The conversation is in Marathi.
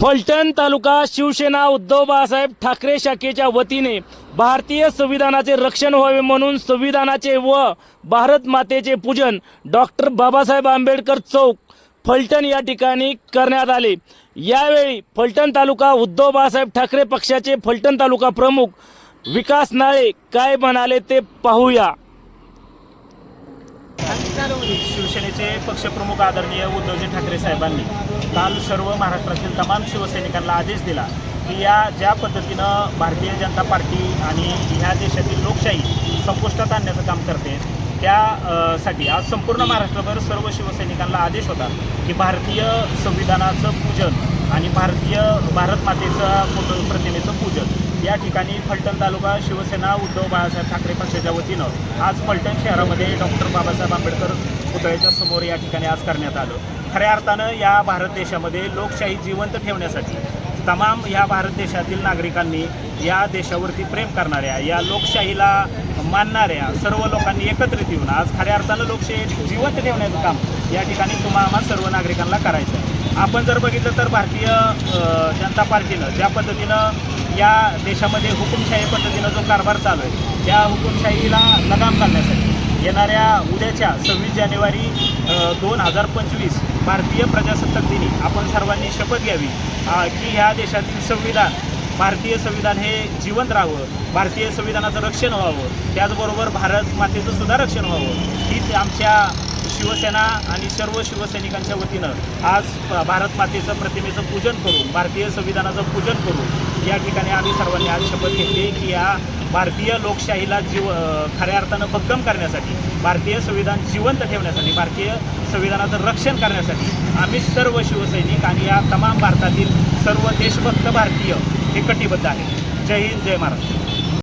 फलटण तालुका शिवसेना उद्धव बाळासाहेब ठाकरे शाखेच्या वतीने भारतीय संविधानाचे रक्षण व्हावे म्हणून संविधानाचे व भारत मातेचे पूजन डॉक्टर बाबासाहेब आंबेडकर चौक फलटण या ठिकाणी करण्यात आले. यावेळी फलटण तालुका उद्धव बाळासाहेब ठाकरे पक्षाचे फलटण तालुका प्रमुख विकास नाळे काय म्हणाले ते पाहूया. शिवसेनेचे पक्षप्रमुख आदरणीय उद्धवजी ठाकरे साहेबांनी काल सर्व महाराष्ट्रातील तमाम शिवसैनिकांना आदेश दिला की या ज्या पद्धतीनं भारतीय जनता पार्टी आणि ह्या देशातील लोकशाही संपुष्टात आणण्याचं काम करते त्यासाठी आज संपूर्ण महाराष्ट्रभर सर्व शिवसैनिकांना आदेश होता की भारतीय संविधानाचं पूजन आणि भारतीय भारत मातेचं फोटो प्रतिमेचं पूजन या ठिकाणी फलटण तालुका शिवसेना उद्धव बाळासाहेब ठाकरे पक्षाच्या वतीनं आज फलटण शहरामध्ये डॉक्टर बाबासाहेब आंबेडकर पुतळ्याच्या समोर या ठिकाणी आज करण्यात आलं. खऱ्या अर्थानं या भारत देशामध्ये लोकशाही जिवंत ठेवण्यासाठी तमाम या भारत देशातील नागरिकांनी या देशावरती प्रेम करणाऱ्या या लोकशाहीला मानणाऱ्या सर्व लोकांनी एकत्रित येऊन आज खऱ्या अर्थानं लोकशाही जिवंत ठेवण्याचं काम या ठिकाणी तुम्हाला सर्व नागरिकांना करायचं आहे. आपण जर बघितलं तर भारतीय जनता पार्टीनं ज्या पद्धतीनं या देशामध्ये हुकुमशाही पद्धतीनं जो कारभार चालू आहे त्या हुकुमशाहीला लगाम घालण्यासाठी येणाऱ्या उद्याच्या सव्वीस जानेवारी दोन हजार पंचवीस भारतीय प्रजासत्ताक दिनी आपण सर्वांनी शपथ घ्यावी की ह्या देशातील संविधान भारतीय संविधान हे जिवंत राहावं भारतीय संविधानाचं रक्षण व्हावं त्याचबरोबर भारत मातेचं सुद्धा रक्षण व्हावं हीच आमच्या शिवसेना आणि सर्व शिवसैनिकांच्या वतीनं आज भारत मातेचं प्रतिमेचं पूजन करून भारतीय संविधानाचं पूजन करून या ठिकाणी आम्ही सर्वांनी आज शपथ घेतली की या भारतीय लोकशाहीला जीव खऱ्या अर्थानं भक्कम करण्यासाठी भारतीय संविधान जिवंत ठेवण्यासाठी भारतीय संविधानाचं रक्षण करण्यासाठी आम्ही सर्व शिवसैनिक आणि या तमाम भारतातील सर्व देशभक्त भारतीय हे कटिबद्ध आहे जय हिंद जय महाराष्ट्र.